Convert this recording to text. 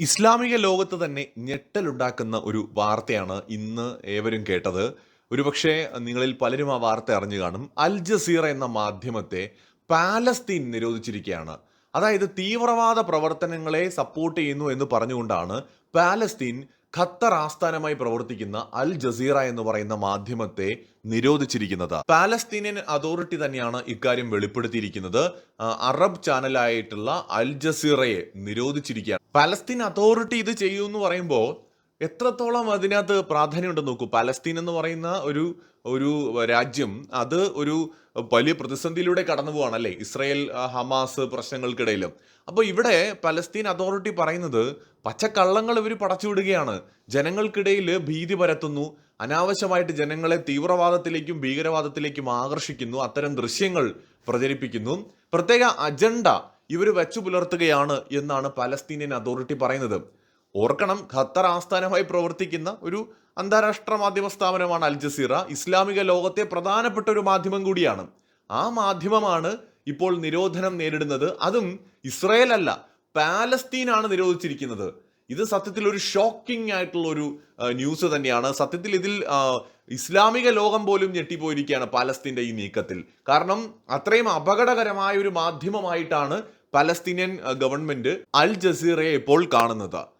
ഇസ്ലാമിക ലോകത്ത് തന്നെ ഞെട്ടലുണ്ടാക്കുന്ന ഒരു വാർത്തയാണ് ഇന്ന് ഏവരും കേട്ടത്. ഒരുപക്ഷെ നിങ്ങളിൽ പലരും ആ വാർത്ത അറിഞ്ഞു കാണും. അൽ ജസീറ എന്ന മാധ്യമത്തെ പാലസ്തീൻ നിരോധിച്ചിരിക്കുകയാണ്. അതായത് തീവ്രവാദ പ്രവർത്തനങ്ങളെ സപ്പോർട്ട് ചെയ്യുന്നു എന്ന് പറഞ്ഞുകൊണ്ടാണ് പാലസ്തീൻ ഖത്തർ ആസ്ഥാനമായി പ്രവർത്തിക്കുന്ന അൽ ജസീറ എന്ന് പറയുന്ന മാധ്യമത്തെ നിരോധിച്ചിരിക്കുന്നത്. പാലസ്തീനിയൻ അതോറിറ്റി തന്നെയാണ് ഇക്കാര്യം വെളിപ്പെടുത്തിയിരിക്കുന്നത്. അറബ് ചാനലായിട്ടുള്ള അൽ ജസീറയെ നിരോധിച്ചിരിക്കുകയാണ്. പാലസ്തീൻ അതോറിറ്റി ഇത് ചെയ്യൂ എന്ന് പറയുമ്പോൾ എത്രത്തോളം അതിനകത്ത് പ്രാധാന്യമുണ്ടെന്ന് നോക്കൂ. പലസ്തീൻ എന്ന് പറയുന്ന ഒരു ഒരു രാജ്യം അത് ഒരു വലിയ പ്രതിസന്ധിയിലൂടെ കടന്നു പോവാണല്ലേ ഇസ്രായേൽ ഇസ്രയേൽ ഹമാസ് പ്രശ്നങ്ങൾക്കിടയിലും. അപ്പോൾ ഇവിടെ പലസ്തീൻ അതോറിറ്റി പറയുന്നത് പച്ചക്കള്ളങ്ങൾ ഇവർ പടച്ചുവിടുകയാണ് ജനങ്ങൾക്കിടയിൽ ഭീതി പരത്തുന്നു. അനാവശ്യമായിട്ട് ജനങ്ങളെ തീവ്രവാദത്തിലേക്കും ഭീകരവാദത്തിലേക്കും ആകർഷിക്കുന്നു. അത്തരം ദൃശ്യങ്ങൾ പ്രചരിപ്പിക്കുന്നു. പ്രത്യേക അജണ്ട ഇവർ വെച്ചു പുലർത്തുകയാണ് എന്നാണ് പലസ്തീനിയൻ അതോറിറ്റി പറയുന്നത്. ഓർക്കണം ഖത്തർ ആസ്ഥാനമായി പ്രവർത്തിക്കുന്ന ഒരു അന്താരാഷ്ട്ര മാധ്യമ സ്ഥാപനമാണ് അൽ ജസീറ. ഇസ്ലാമിക ലോകത്തെ പ്രധാനപ്പെട്ട ഒരു മാധ്യമം കൂടിയാണ്. ആ മാധ്യമമാണ് ഇപ്പോൾ നിരോധനം നേരിടുന്നത്. അതും ഇസ്രയേൽ അല്ല പാലസ്തീനാണ് നിരോധിച്ചിരിക്കുന്നത്. ഇത് സത്യത്തിൽ ഒരു ഷോക്കിംഗ് ആയിട്ടുള്ള ഒരു ന്യൂസ് തന്നെയാണ്. സത്യത്തിൽ ഇതിൽ ഇസ്ലാമിക ലോകം പോലും ഞെട്ടിപ്പോയിരിക്കുകയാണ് പാലസ്തീന്റെ ഈ നീക്കത്തിൽ. കാരണം അത്രയും അപകടകരമായ ഒരു മാധ്യമമായിട്ടാണ് പലസ്തീനിയൻ ഗവൺമെന്റ് അൽ ജസീറയെ ഇപ്പോൾ കാണുന്നത്.